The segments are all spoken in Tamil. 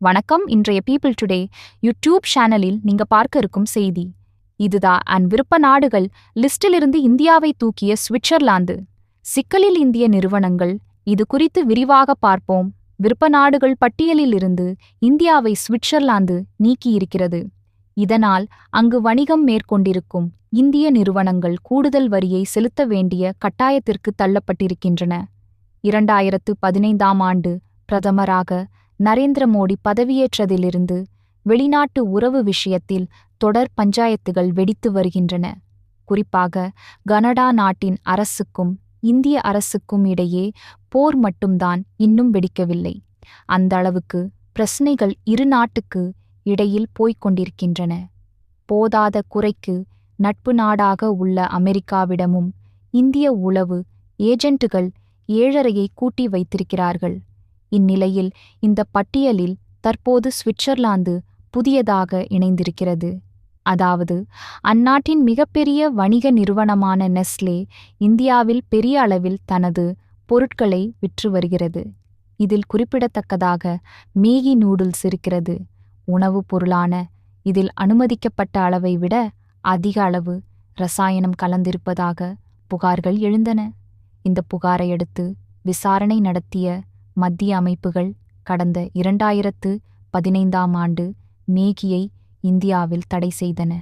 வணக்கம் இன்றைய பீப்பிள் டுடே யூடியூப் சேனலில் நீங்க பார்க்க இருக்கும் செய்தி. இதுதான் அன் விருப்ப நாடுகள் லிஸ்டிலிருந்து இந்தியாவை தூக்கிய சுவிட்சர்லாந்து. சிக்கலில் இந்திய நிறுவனங்கள் இது குறித்து விரிவாக பார்ப்போம். விருப்ப நாடுகள் பட்டியலில் இருந்து இந்தியாவை சுவிட்சர்லாந்து நீக்கியிருக்கிறது. இதனால் அங்கு வணிகம் மேற்கொண்டிருக்கும் இந்திய நிறுவனங்கள் கூடுதல் வரியை செலுத்த வேண்டிய கட்டாயத்திற்கு தள்ளப்பட்டிருக்கின்றன. இரண்டாயிரத்து பதினைந்தாம் ஆண்டு பிரதமராக நரேந்திர மோடி பதவியேற்றதிலிருந்து வெளிநாட்டு உறவு விஷயத்தில் தொடர் பஞ்சாயத்துகள் வெடித்து வருகின்றன. குறிப்பாக கனடா நாட்டின் அரசுக்கும் இந்திய அரசுக்கும் இடையே போர் மட்டும்தான் இன்னும் வெடிக்கவில்லை. அந்த அளவுக்கு பிரச்சினைகள் இரு நாட்டுக்கு இடையில் போய்க் கொண்டிருக்கின்றன. போதாத குறைக்கு நட்பு நாடாக உள்ள அமெரிக்காவிடமும் இந்திய உளவு ஏஜென்ட்டுகள் ஏழரையை கூட்டி வைத்திருக்கிறார்கள். இந்நிலையில் இந்த பட்டியலில் தற்போது சுவிட்சர்லாந்து புதியதாக இணைந்திருக்கிறது. அதாவது அந்நாட்டின் மிகப்பெரிய வணிக நிறுவனமான நெஸ்லே இந்தியாவில் பெரிய அளவில் தனது பொருட்களை விற்று வருகிறது. இதில் குறிப்பிடத்தக்கதாக மேகி நூடுல்ஸ் இருக்கிறது. உணவுப் பொருளான இதில் அனுமதிக்கப்பட்ட அளவை விட அதிக அளவு ரசாயனம் கலந்திருப்பதாக புகார்கள் எழுந்தன. இந்த புகாரை அடுத்து விசாரணை நடத்திய மத்திய அமைப்புகள் கடந்த இரண்டாயிரத்து பதினைந்தாம் ஆண்டு மேகியை இந்தியாவில் தடை செய்தன.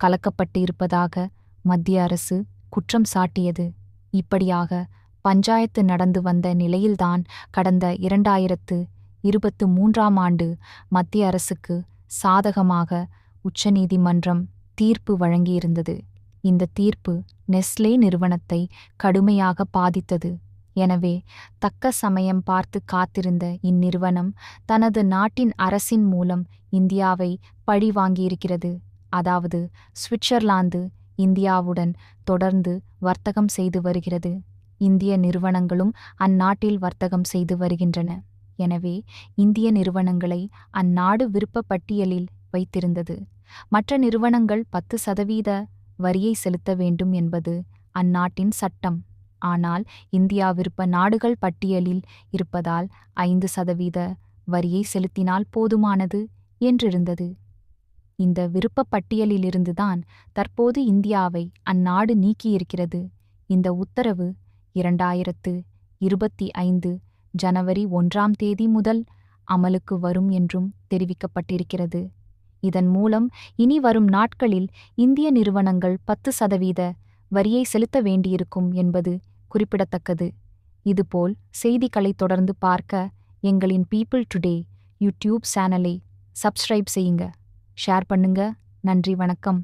கலக்கப்பட்டு இருப்பதாக மத்திய அரசு குற்றம் சாட்டியது. இப்படியாக பஞ்சாயத்து நடந்து வந்த நிலையில்தான் கடந்த இரண்டாயிரத்து இருபத்து மூன்றாம் ஆண்டு மத்திய அரசுக்கு சாதகமாக உச்சநீதிமன்றம் தீர்ப்பு வழங்கியிருந்தது. இந்த தீர்ப்பு நெஸ்லே நிறுவனத்தை கடுமையாக பாதித்தது. எனவே தக்க சமயம் பார்த்து காத்திருந்த இந்நிறுவனம் தனது நாட்டின் அரசின் மூலம் இந்தியாவை பழி வாங்கியிருக்கிறது அதாவது சுவிட்சர்லாந்து இந்தியாவுடன் தொடர்ந்து வர்த்தகம் செய்து வருகிறது. இந்திய நிறுவனங்களும் அந்நாட்டில் வர்த்தகம் செய்து வருகின்றன. எனவே இந்திய நிறுவனங்களை அந்நாடு விருப்ப பட்டியலில் வைத்திருந்தது. மற்ற நிறுவனங்கள் பத்து சதவீத வரியை செலுத்த வேண்டும் என்பது அந்நாட்டின் சட்டம். ஆனால் இந்தியா விருப்ப நாடுகள் பட்டியலில் இருப்பதால் ஐந்து சதவீத வரியை செலுத்தினால் போதுமானது என்றிருந்தது. இந்த விருப்ப பட்டியலிலிருந்துதான் தற்போது இந்தியாவை அந்நாடு நீக்கியிருக்கிறது. இந்த உத்தரவு இரண்டாயிரத்து இருபத்தி ஐந்து ஜனவரி ஒன்றாம் தேதி முதல் அமலுக்கு வரும் என்றும் தெரிவிக்கப்பட்டிருக்கிறது. இதன் மூலம் இனி வரும் நாட்களில் இந்திய நிறுவனங்கள் பத்து சதவீத வரியை செலுத்த வேண்டியிருக்கும் என்பது குறிப்பிடத்தக்கது. இதுபோல் செய்திகளை தொடர்ந்து பார்க்க எங்களின் பீப்பிள் டுடே யூடியூப் சேனலை சப்ஸ்கிரைப் செய்யுங்க. ஷேர் பண்ணுங்க. நன்றி வணக்கம்.